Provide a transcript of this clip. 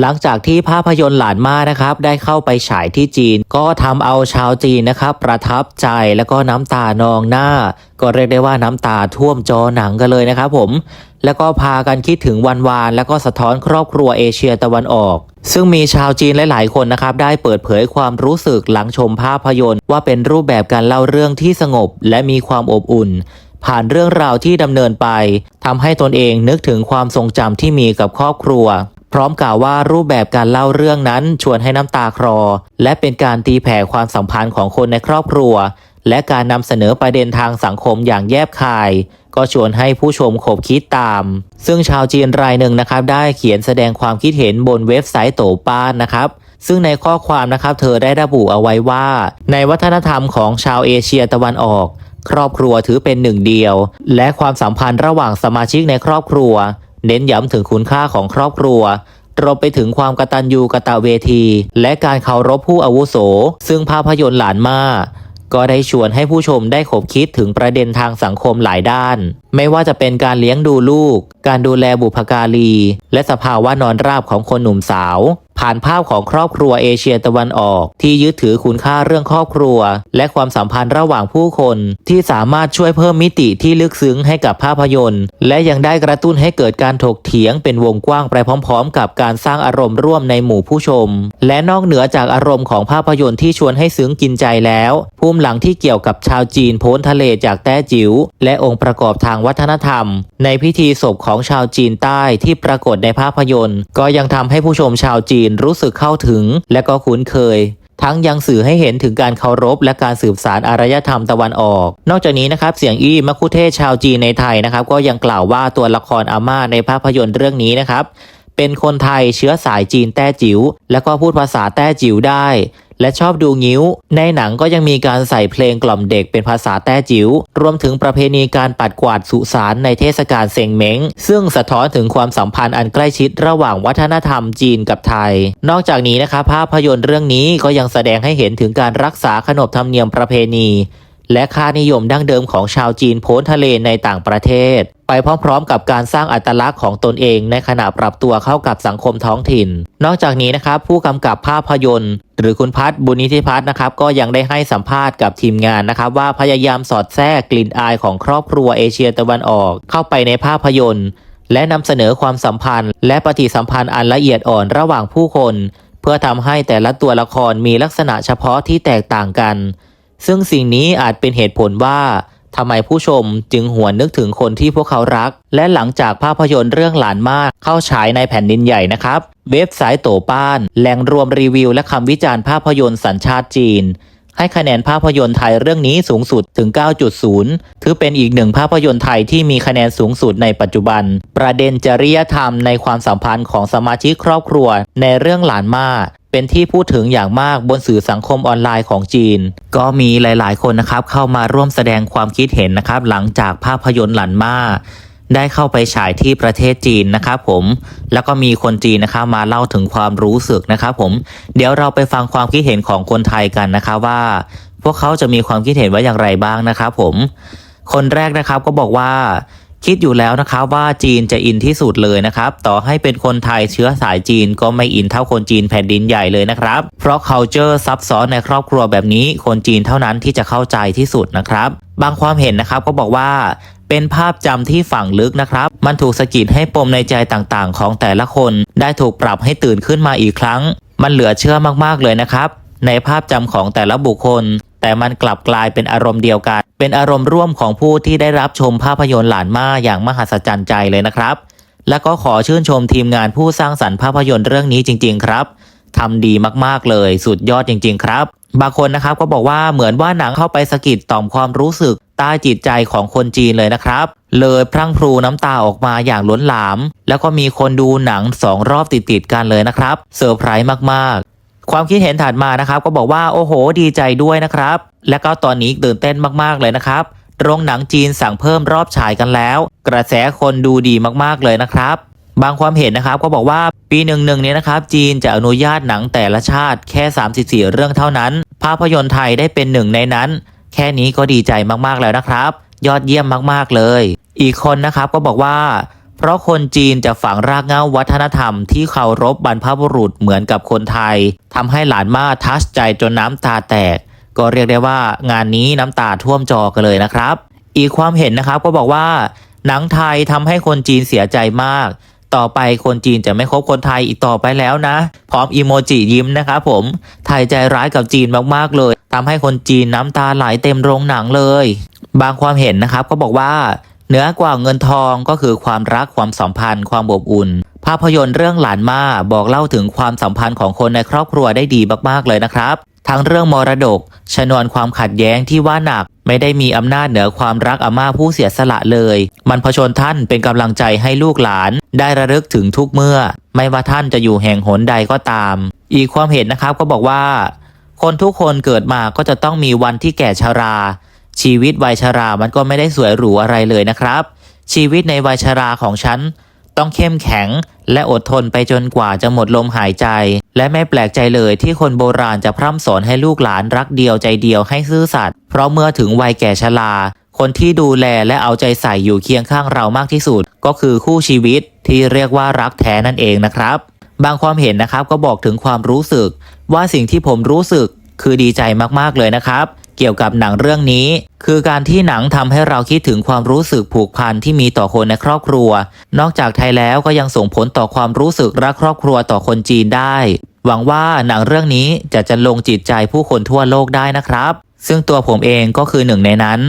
หลังจากที่ภาพยนตร์หลานมานะครับได้เข้าไปฉายที่จีน ก็ทำเอาชาวจีนนะครับ ประทับใจแล้วก็น้ำตานองหน้า ก็เรียกได้ว่าน้ำตาท่วมจอหนังกันเลยนะครับผมแล้วก็พากันคิดถึงวันวาน แล้วก็สะท้อนครอบครัวเอเชียตะวันออก ซึ่งมีชาวจีนหลาย ๆ คนนะครับ ได้เปิดเผยความรู้สึกหลังชมภาพยนตร์ ว่าเป็นรูปแบบการเล่าเรื่องที่สงบ และมีความอบอุ่น ผ่านเรื่องราวที่ดำเนินไปทำให้ตนเองนึกถึงความทรงจำที่มีกับครอบครัว พร้อมกล่าวว่ารูปแบบการเล่าเรื่องนั้นชวนให้น้ำตาคลอและเป็นการตีแผ่ความสัมพันธ์ของคนในครอบครัว และการนำเสนอประเด็นทางสังคมอย่างแยบคาย ก็ชวนให้ผู้ชมขบคิดตาม ซึ่งชาวจีนรายหนึ่งนะครับ ได้เขียนแสดงความคิดเห็นบนเว็บไซต์โตป้านนะครับซึ่งในข้อความนะครับเธอได้ระบุเอาไว้ว่า ในวัฒนธรรมของชาวเอเชียตะวันออก ครอบครัวถือเป็นหนึ่งเดียว และความสัมพันธ์ระหว่างสมาชิกในครอบครัว เน้นย้ำถึงคุณค่าของครอบครัวรวมไปถึงความกตัญญูกะตเวที และการเคารพผู้อาวุโส ซึ่งภาพยนตร์หลานมาก็ได้ชวนให้ผู้ชมได้ขบคิดถึงประเด็นทางสังคมหลายด้าน ไม่ว่าจะเป็นการเลี้ยงดูลูก การดูแลบุพการี และสภาวะนอนราบของคนหนุ่มสาว ผ่านภาพของครอบครัวเอเชียตะวันออก ที่ยึดถือคุณค่าเรื่องครอบครัว และความสัมพันธ์ระหว่างผู้คน ที่สามารถช่วยเพิ่มมิติที่ลึกซึ้งให้กับภาพยนตร์ และยังได้กระตุ้นให้เกิดการถกเถียงเป็นวงกว้างไปพร้อม ๆ กับการสร้างอารมณ์ร่วมในหมู่ผู้ชม และนอกเหนือจากอารมณ์ของภาพยนตร์ที่ชวนให้ซึ้งกินใจแล้วภูมิหลังที่เกี่ยวกับชาวจีนโพ้นทะเลจากแต้จิ๋วและองค์ประกอบทางวัฒนธรรม ในพิธีศพของชาวจีนใต้ที่ปรากฏในภาพยนตร์ ก็ยังทำให้ผู้ชมชาวจีนรู้สึกเข้าถึง และก็คุ้นเคย ทั้งยังสื่อให้เห็นถึงการเคารพ และการสืบสารอารยธรรมตะวันออก นอกจากนี้นะครับเสียงอี้มัคุเทศชาวจีนในไทยนะครับ ก็ยังกล่าวว่าตัวละครอาม่าในภาพยนตร์เรื่องนี้นะครับเป็นคนไทยเชื้อสายจีนแต้จิ๋วและก็พูดภาษาแต้จิ๋วได้ และชอบดูงิ้ว ในหนังก็ยังมีการใส่เพลงกล่อมเด็กเป็นภาษาแต้จิ๋ว รวมถึงประเพณีการปัดกวาดสุสานในเทศกาลเซงเม้ง ซึ่งสะท้อนถึงความสัมพันธ์อันใกล้ชิดระหว่างวัฒนธรรมจีนกับไทย นอกจากนี้นะครับภาพยนตร์เรื่องนี้ก็ยังแสดงให้เห็นถึงการรักษาขนบธรรมเนียมประเพณี และค่านิยมดั้งเดิมของชาวจีนโพ้นทะเลในต่างประเทศ ไปพร้อมๆ กับการสร้างอัตลักษณ์ของตนเองในขณะปรับตัวเข้ากับสังคมท้องถิ่น นอกจากนี้นะครับผู้กำกับภาพยนตร์ หรือคุณพัฒบุญนิธิพัฒน์นะครับก็ยังได้ให้สัมภาษณ์กับทีมงานนะครับว่าพยายามสอดแทรกกลิ่นอายของครอบครัวเอเชียตะวันออก เข้าไปในภาพยนตร์ และนำเสนอความสัมพันธ์ และปฏิสัมพันธ์อันละเอียดอ่อนระหว่างผู้คน เพื่อทำให้แต่ละตัวละครมีลักษณะเฉพาะที่แตกต่างกัน ซึ่งสิ่งนี้อาจเป็นเหตุผลว่าทำไมผู้ชมจึงหวนนึกถึงคนที่พวกเขารัก และหลังจากภาพยนตร์เรื่องหลานมากเข้าฉายในแผ่นดินใหญ่นะครับ เว็บไซต์โตป้าน แหล่งรวมรีวิวและคำวิจารณ์ภาพยนตร์สัญชาติจีน ให้คะแนนภาพยนตร์ไทยเรื่องนี้สูงสุดถึง 9.0 ถือเป็นอีกหนึ่งภาพยนตร์ไทยที่มีคะแนนสูงสุดในปัจจุบัน ประเด็นจริยธรรมในความสัมพันธ์ของสมาชิกครอบครัว ในเรื่องหลานมาเป็นที่พูดถึงอย่างมากบนสื่อสังคมออนไลน์ของจีน ก็มีหลายๆ คนนะครับเข้ามาร่วมแสดงความคิดเห็นนะครับหลังจากภาพยนตร์หลันมา ได้เข้าไปฉายที่ประเทศจีนนะครับผม แล้วก็มีคนจีนนะครับมาเล่าถึงความรู้สึกนะครับผม เดี๋ยวเราไปฟังความคิดเห็นของคนไทยกันนะครับว่า พวกเขาจะมีความคิดเห็นว่าอย่างไรบ้างนะครับผม คนแรกนะครับก็บอกว่าคิดอยู่แล้วนะครับว่าจีนจะอินที่สุดเลยนะครับ ต่อให้เป็นคนไทยเชื้อสายจีนก็ไม่อินเท่าคนจีนแผ่นดินใหญ่เลยนะครับ เพราะ culture ซับซ้อนในครอบครัวแบบนี้ คนจีนเท่านั้นที่จะเข้าใจที่สุดนะครับ บางความเห็นนะครับก็บอกว่า เป็นภาพจำที่ฝังลึกนะครับ มันถูกสะกิดให้ปมในใจต่างๆ ของแต่ละคน ได้ถูกปรับให้ตื่นขึ้นมาอีกครั้ง มันเหลือเชื่อมากๆเลยนะครับ ในภาพจำของแต่ละบุคคล แต่มันกลับกลายเป็นอารมณ์เดียวกัน เป็นอารมณ์ร่วมของผู้ที่ได้รับชมภาพยนตร์หลานมาอย่างมหัศจรรย์ใจเลยนะครับ และก็ขอชื่นชมทีมงานผู้สร้างสรรค์ภาพยนตร์เรื่องนี้จริง ๆ ครับทำดีมากๆเลย สุดยอดจริง ๆ ครับ บางคนนะครับก็บอกว่าเหมือนว่าหนังเข้าไปสะกิดต่อมความรู้สึกใต้จิตใจของคนจีนเลยนะครับ เลยพรั่งพรูน้ำตาออกมาอย่างล้นหลาม แล้วก็มีคนดูหนังสองรอบติดๆกันเลยนะครับเซอร์ไพรส์มากๆ ความคิดเห็นถัดมานะครับ ก็บอกว่าโอ้โห ดีใจด้วยนะครับ และก็ตอนนี้ตื่นเต้นมากๆเลยนะครับโรงหนังจีนสั่งเพิ่มรอบฉายกันแล้ว กระแสคนดูดีมากๆเลยนะครับ บางความเห็นนะครับก็บอกว่าปีหนึ่งหนึ่งนี้นะครับจีนจะอนุญาตหนังแต่ละชาติแค่ 34 เรื่องเท่านั้น ภาพยนตร์ไทยได้เป็นหนึ่งในนั้น แค่นี้ก็ดีใจมากๆแล้วนะครับ ยอดเยี่ยมมากๆเลย อีกคนนะครับก็บอกว่า เพราะคนจีนจะฝังรากเหง้าวัฒนธรรมที่เคารพบรรพบุรุษเหมือนกับคนไทยทำให้หลานมาทัชใจจนน้ำตาแตก ก็เรียกได้ว่างานนี้น้ำตาท่วมจอกันเลยนะครับ อีกความเห็นนะครับก็บอกว่า หนังไทยทำให้คนจีนเสียใจมาก ต่อไปคนจีนจะไม่คบคนไทยอีกต่อไปแล้วนะ พร้อมอีโมจิยิ้มนะครับผม ไทยใจร้ายกับจีนมากๆเลยทำให้คนจีนน้ำตาไหลเต็มโรงหนังเลย บางความเห็นนะครับก็บอกว่าเหนือกว่าเงินทองก็คือความรักความสัมพันธ์ความอบอุ่น ภาพยนตร์เรื่องหลานมาบอกเล่าถึงความสัมพันธ์ของคนในครอบครัวได้ดีมากๆเลยนะครับ ทั้งเรื่องมรดก ชนวนความขัดแย้งที่ว่าหนัก ไม่ได้มีอำนาจเหนือความรักอาม่าผู้เสียสละเลย มันผชนท่านเป็นกำลังใจให้ลูกหลาน ได้ระลึกถึงทุกเมื่อ ไม่ว่าท่านจะอยู่แห่งหนใดก็ตาม อีกความเห็นนะครับก็บอกว่า คนทุกคนเกิดมาก็จะต้องมีวันที่แก่ชรา ชีวิตวัยชรามันก็ไม่ได้สวยหรูอะไรเลยนะครับ ชีวิตในวัยชราของฉัน ต้องเข้มแข็ง และอดทนไปจนกว่าจะหมดลมหายใจ และไม่แปลกใจเลยที่คนโบราณจะพร่ำสอนให้ลูกหลานรักเดียวใจเดียวให้ซื่อสัตย์เพราะเมื่อถึงวัยแก่ชราคนที่ดูแลและเอาใจใส่อยู่เคียงข้างเรามากที่สุด ก็คือคู่ชีวิตที่เรียกว่ารักแท้นั่นเองนะครับ บางความเห็นนะครับก็บอกถึงความรู้สึก ว่าสิ่งที่ผมรู้สึกคือดีใจมากๆเลยนะครับ เกี่ยวกับหนังเรื่องนี้ คือการที่หนังทำให้เราคิดถึงความรู้สึกผูกพันที่มีต่อคนในครอบครัว นอกจากไทยแล้วก็ยังส่งผลต่อความรู้สึกรักครอบครัวต่อคนจีนได้ หวังว่าหนังเรื่องนี้จะจะลงจิตใจผู้คนทั่วโลกได้นะครับ ซึ่งตัวผมเองก็คือหนึ่งในนั้น